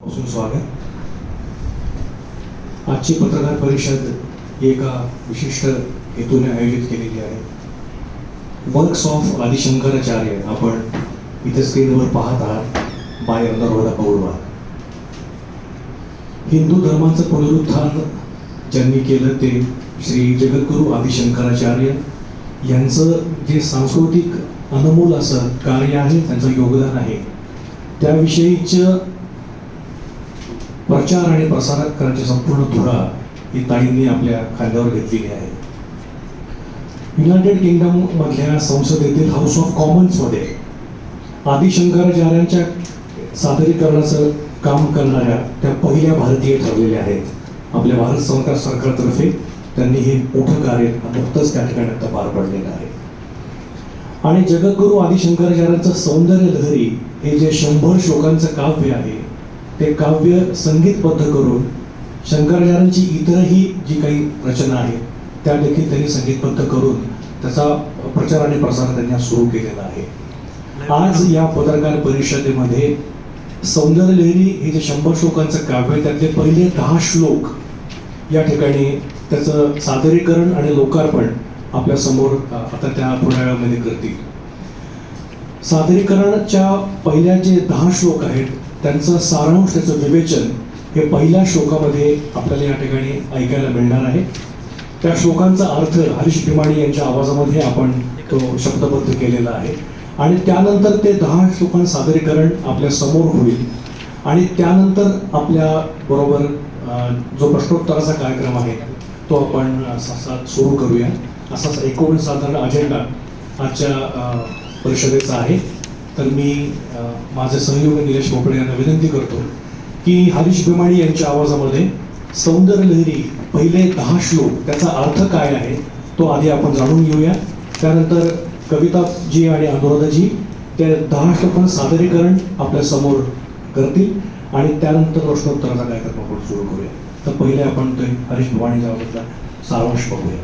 पासून स्वागत. आजची पत्रकार परिषद एका विशिष्ट हेतूने आयोजित केलेली आहे. वर्क्स ऑफ आदिशंकराचार्य आपण इथे स्क्रीनवर पाहत आहात. बाय नर्मदा पौर्वा हिंदू धर्माचं पुनरुत्थान ज्यांनी केलं ते श्री जगद्गुरू आदिशंकराचार्य यांचं जे सांस्कृतिक अनमोल असं कार्य आहे त्यांचं योगदान आहे त्याविषयीचं प्रचार आणि प्रसार करण्याची संपूर्ण धुरा ही ताईंनी आपल्या खांद्यावर घेतलेली आहे. युनायटेड किंगडम मधल्या संसदेतील हाऊस ऑफ कॉमन्समध्ये आदिशंकराचार्यांच्या सादरीकरणाचं काम करणाऱ्या त्या पहिल्या भारतीय ठरलेल्या आहेत. आपल्या भारत सरकार सरकारतर्फे त्यांनी हे मोठं कार्य नुकतंच त्या ठिकाणी आता पार पडलेलं आहे. आणि जगद्गुरू आदिशंकराचार्यांचं सौंदर्य लहरी हे जे शंभर श्लोकांचं काव्य आहे ते काव्य संगीतबद्ध करून शंकराचार्यांची इतरही जी काही रचना आहेत त्या देखील त्यांनी संगीतबद्ध करून त्याचा प्रचार आणि प्रसार त्यांनी सुरू केलेला आहे. आज या पत्रकार परिषदेमध्ये सौंदर्यलहरी हे जे शंभर श्लोकांचं काव्य आहे त्यातले पहिले दहा श्लोक या ठिकाणी त्याचं सादरीकरण आणि लोकार्पण आपल्यासमोर आता त्या थोड्या वेळामध्ये करतील. सादरीकरणाच्या पहिल्या जे दहा श्लोक आहेत त्यांचं सारांश त्याचं विवेचन हे पहिल्या श्लोकामध्ये आपल्याला या ठिकाणी ऐकायला मिळणार आहे. त्या श्लोकांचा अर्थ हरीश भिमाणी यांच्या आवाजामध्ये आपण तो शब्दबद्ध केलेला आहे. आणि त्यानंतर ते दहा श्लोकांचं सादरीकरण आपल्यासमोर होईल. आणि त्यानंतर आपल्या बरोबर जो प्रश्नोत्तराचा कार्यक्रम आहे तो आपण सुरू करूया. असाच एकूण साधारण अजेंडा आजच्या परिषदेचा आहे. तर मी माझे सहयोगी निलेश भोपळे यांना विनंती करतो की हरीश भिमाणी यांच्या आवाजामध्ये सौंदर्य लहरी पहिले दहा श्लोक त्याचा अर्थ काय आहे तो आधी आपण जाणून घेऊया. त्यानंतर कविताजी आणि अनुराधाजी त्या दहा श्लोकांचं सादरीकरण आपल्यासमोर करतील आणि त्यानंतर प्रश्नोत्तराचा कार्यक्रम आपण सुरू करूया. तर पहिले आपण ते हरीश भवानीच्या आवाजातला सारांश बघूया.